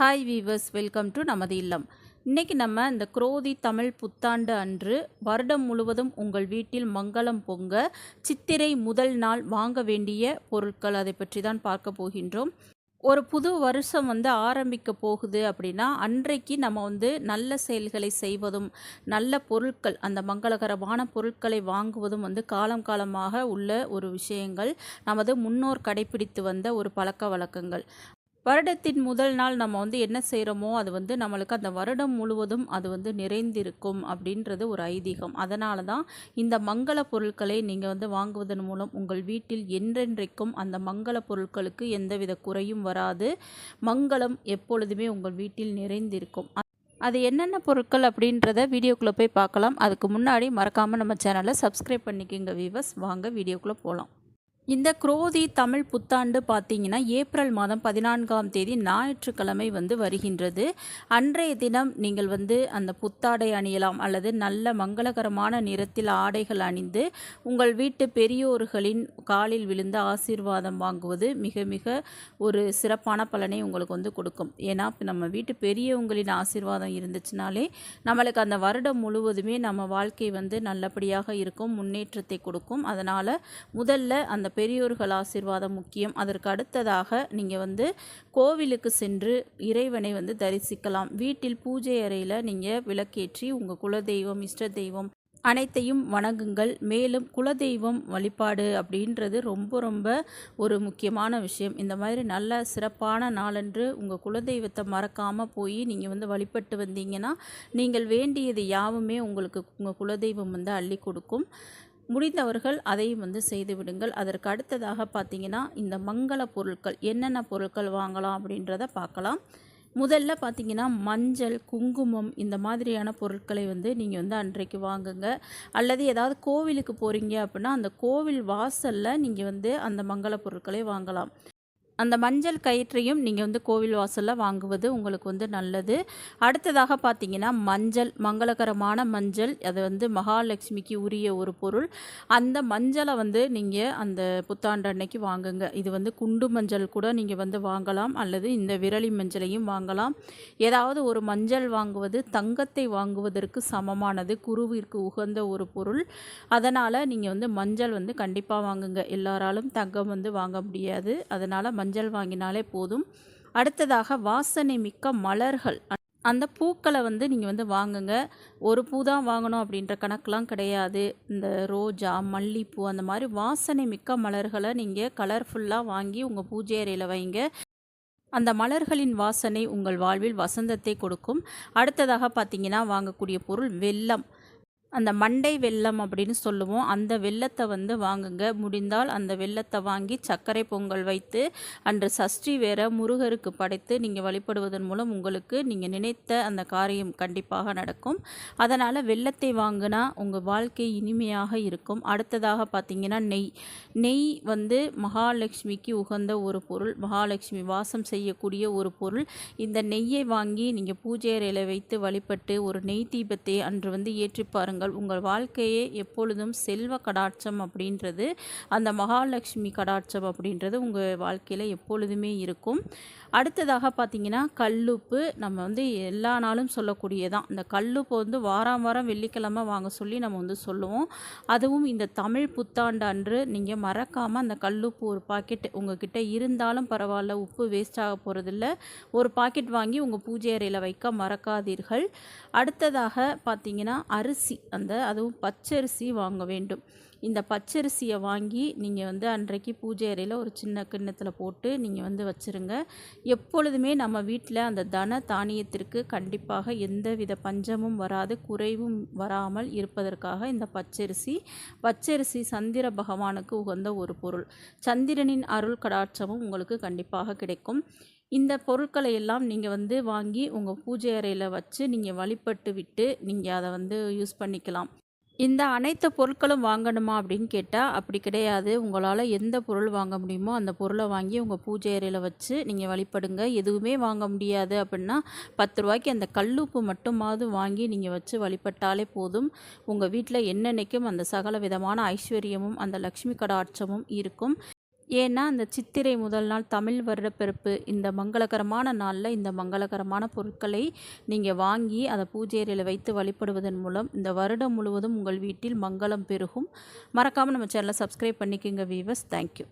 Hi viewers welcome to நமது இல்லம். இன்றைக்கி நம்ம இந்த குரோதி தமிழ் புத்தாண்டு அன்று வருடம் முழுவதும் உங்கள் வீட்டில் மங்களம் பொங்க சித்திரை முதல் நாள் வாங்க வேண்டிய பொருட்கள் அதை பற்றி தான் பார்க்க போகின்றோம். ஒரு புது வருஷம் வந்து ஆரம்பிக்க போகுது அப்படின்னா அன்றைக்கு நம்ம வந்து நல்ல செயல்களை செய்வதும் நல்ல பொருட்கள் அந்த மங்களகரமான பொருட்களை வாங்குவதும் வந்து காலம் காலமாக உள்ள ஒரு விஷயங்கள். நமது முன்னோர் கடைபிடித்து வந்த ஒரு பழக்க வழக்கங்கள். வருடத்தின் முதல் நாள் நம்ம வந்து என்ன செய்கிறோமோ அது வந்து நம்மளுக்கு அந்த வருடம் முழுவதும் அது வந்து நிறைந்திருக்கும் அப்படின்றது ஒரு ஐதீகம். அதனால தான் இந்த மங்கள பொருட்களை நீங்கள் வந்து வாங்குவதன் மூலம் உங்கள் வீட்டில் என்றென்றைக்கும் அந்த மங்கள பொருட்களுக்கு எந்தவித குறையும் வராது. மங்களம் எப்பொழுதுமே உங்கள் வீட்டில் நிறைந்திருக்கும். அது என்னென்ன பொருட்கள் அப்படின்றத வீடியோக்குள்ளே போய் பார்க்கலாம். அதுக்கு முன்னாடி மறக்காமல் நம்ம சேனலை சப்ஸ்கிரைப் பண்ணிக்கோங்க வீவர்ஸ் வாங்க வீடியோக்குள்ளே போகலாம் இந்த குரோதி தமிழ் புத்தாண்டு பார்த்தீங்கன்னா ஏப்ரல் மாதம் பதினான்காம் தேதி ஞாயிற்றுக்கிழமை வந்து வருகின்றது. அன்றைய தினம் நீங்கள் வந்து அந்த புத்தாடை அணியலாம் அல்லது நல்ல மங்களகரமான நிறத்தில் ஆடைகள் அணிந்து உங்கள் வீட்டு பெரியோர்களின் காலில் விழுந்த ஆசீர்வாதம் வாங்குவது மிக மிக ஒரு சிறப்பான பலனை உங்களுக்கு வந்து கொடுக்கும். ஏன்னா நம்ம வீட்டு பெரியவங்களின் ஆசீர்வாதம் இருந்துச்சுனாலே நம்மளுக்கு அந்த வருடம் முழுவதுமே நம்ம வாழ்க்கை வந்து நல்லபடியாக இருக்கும் முன்னேற்றத்தை கொடுக்கும். அதனால் முதல்ல அந்த பெரியோர்கள் ஆசீர்வாதம் முக்கியம். அதற்கு அடுத்ததாக நீங்கள் வந்து கோவிலுக்கு சென்று இறைவனை வந்து தரிசிக்கலாம். வீட்டில் பூஜை அறையில் நீங்கள் விளக்கேற்றி உங்கள் குலதெய்வம் இஷ்ட தெய்வம் அனைத்தையும் வணங்குங்கள். மேலும் குலதெய்வம் வழிபாடு அப்படின்றது ரொம்ப ரொம்ப ஒரு முக்கியமான விஷயம். இந்த மாதிரி நல்ல சிறப்பான நாளன்று உங்கள் குலதெய்வத்தை மறக்காமல் போய் நீங்கள் வந்து வழிபட்டு வந்தீங்கன்னா நீங்கள் வேண்டியது யாவுமே உங்களுக்கு உங்கள் குலதெய்வம் வந்து அள்ளி கொடுக்கும். முடிந்தவர்கள் அதையும் வந்து செய்து விடுங்கள். அதற்கு அடுத்ததாக பார்த்தீங்கன்னா இந்த மங்கள பொருட்கள் என்னென்ன பொருட்கள் வாங்கலாம் அப்படின்றத பார்க்கலாம். முதல்ல பார்த்தீங்கன்னா மஞ்சள் குங்குமம் இந்த மாதிரியான பொருட்களை வந்து நீங்கள் வந்து அன்றைக்கு வாங்குங்க. அல்லது ஏதாவது கோவிலுக்கு போகிறீங்க அப்படின்னா அந்த கோவில் வாசலில் நீங்கள் வந்து அந்த மங்கள பொருட்களை வாங்கலாம். அந்த மஞ்சள் கயிற்றையும் நீங்கள் வந்து கோவில் வாசலில் வாங்குவது உங்களுக்கு வந்து நல்லது. அடுத்ததாக பார்த்தீங்கன்னா மஞ்சள் மங்களகரமான மஞ்சள் அது வந்து மகாலட்சுமிக்கு உரிய ஒரு பொருள். அந்த மஞ்சளை வந்து நீங்கள் அந்த புத்தாண்டு அன்னைக்கு வாங்குங்க. இது வந்து குண்டு மஞ்சள் கூட நீங்கள் வந்து வாங்கலாம் அல்லது இந்த விரலி மஞ்சளையும் வாங்கலாம். ஏதாவது ஒரு மஞ்சள் வாங்குவது தங்கத்தை வாங்குவதற்கு சமமானது குருவிற்கு உகந்த ஒரு பொருள். அதனால் நீங்கள் வந்து மஞ்சள் வந்து கண்டிப்பாக வாங்குங்க. எல்லாராலும் தங்கம் வந்து வாங்க முடியாது. அதனால் மஞ்சள் மஞ்சள் வாங்கினாலே போதும். அடுத்ததாக வாசனை மிக்க மலர்கள். அந்த பூக்களை வந்து நீங்கள் வந்து வாங்குங்க. ஒரு பூ தான் வாங்கணும் அப்படின்ற கணக்கெலாம் கிடையாது. இந்த ரோஜா மல்லிப்பூ அந்த மாதிரி வாசனை மிக்க மலர்களை நீங்கள் கலர்ஃபுல்லாக வாங்கி உங்கள் பூஜை அறையில் வைங்க. அந்த மலர்களின் வாசனை உங்கள் வாழ்வில் வசந்தத்தை கொடுக்கும். அடுத்ததாக பார்த்தீங்கன்னா வாங்கக்கூடிய பொருள் வெல்லம். அந்த மண்டை வெள்ளம் அப்படின்னு சொல்லுவோம். அந்த வெள்ளத்தை வந்து வாங்குங்க. முடிந்தால் அந்த வெள்ளத்தை வாங்கி சர்க்கரை பொங்கல் வைத்து அன்று சஷ்டி வேற முருகருக்கு படைத்து நீங்கள் வழிபடுவதன் மூலம் உங்களுக்கு நீங்கள் நினைத்த அந்த காரியம் கண்டிப்பாக நடக்கும். அதனால் வெள்ளத்தை வாங்கினா உங்கள் வாழ்க்கை இனிமையாக இருக்கும். அடுத்ததாக பார்த்தீங்கன்னா நெய். நெய் வந்து மகாலட்சுமிக்கு உகந்த ஒரு பொருள். மகாலட்சுமி வாசம் செய்யக்கூடிய ஒரு பொருள். இந்த நெய்யை வாங்கி நீங்கள் பூஜை அறையில் வைத்து வழிபட்டு ஒரு நெய் தீபத்தை அன்று வந்து ஏற்றி பாருங்கள் பாருங்கள் உங்கள் வாழ்க்கையே எப்பொழுதும் செல்வ கடாட்சம் அப்படின்றது அந்த மகாலட்சுமி கடாட்சம் அப்படின்றது உங்கள் வாழ்க்கையில் எப்பொழுதுமே இருக்கும். அடுத்ததாக பார்த்தீங்கன்னா கல்லுப்பு நம்ம வந்து எல்லா நாளும் சொல்லக்கூடியதான். இந்த கல்லுப்பு வந்து வாரம் வாரம் வெள்ளிக்கிழமை வாங்க சொல்லி நம்ம வந்து சொல்லுவோம். அதுவும் இந்த தமிழ் புத்தாண்டு அன்று நீங்கள் மறக்காமல் அந்த கல்லுப்பு ஒரு பாக்கெட் உங்ககிட்ட இருந்தாலும் பரவாயில்ல உப்பு வேஸ்ட் ஆக போகிறதில்ல ஒரு பாக்கெட் வாங்கி உங்கள் பூஜை அறையில் வைக்க மறக்காதீர்கள். அடுத்ததாக பார்த்தீங்கன்னா அரிசி. அந்த அதுவும் பச்சரிசி வாங்க வேண்டும். இந்த பச்சரிசியை வாங்கி நீங்கள் வந்து அன்றைக்கு பூஜை அறையில் ஒரு சின்ன கிண்ணத்தில் போட்டு நீங்கள் வந்து வச்சுருங்க. எப்பொழுதுமே நம்ம வீட்டில் அந்த தன தானியத்திற்கு கண்டிப்பாக எந்த வித பஞ்சமும் வராது குறைவும் வராமல் இருப்பதற்காக இந்த பச்சரிசி. பச்சரிசி சந்திர பகவானுக்கு உகந்த ஒரு பொருள். சந்திரனின் அருள் கடாட்சமும் உங்களுக்கு கண்டிப்பாக கிடைக்கும். இந்த பொருட்களை எல்லாம் நீங்கள் வந்து வாங்கி உங்கள் பூஜை அறையில் வச்சு நீங்கள் வழிபட்டு விட்டு நீங்கள் அதை வந்து யூஸ் பண்ணிக்கலாம். இந்த அனைத்து பொருட்களும் வாங்கணுமா அப்படின்னு கேட்டால் அப்படி கிடையாது. உங்களால் எந்த பொருள் வாங்க முடியுமோ அந்த பொருளை வாங்கி உங்கள் பூஜை அறையில் வச்சு நீங்கள் வழிபடுங்க. எதுவுமே வாங்க முடியாது அப்படின்னா பத்து ரூபாய்க்கு அந்த கல்லுப்பு மட்டுமாவது வாங்கி நீங்கள் வச்சு வழிபட்டாலே போதும். உங்கள் வீட்டில் என்னென்னைக்கும் அந்த சகல விதமான ஐஸ்வர்யமும் அந்த லக்ஷ்மி கடாட்சமும் இருக்கும். ஏன்னா இந்த சித்திரை முதல் நாள் தமிழ் வருடப்பிறப்பு இந்த மங்களகரமான நாளில் இந்த மங்களகரமான பொருட்களை நீங்கள் வாங்கி அதை பூஜை அறையில் வைத்து வழிபடுவதன் மூலம் இந்த வருடம் முழுவதும் உங்கள் வீட்டில் மங்களம் பெருகும். மறக்காமல் நம்ம சேனலை சப்ஸ்கிரைப் பண்ணிக்கோங்க வீவர்ஸ் தேங்க்யூ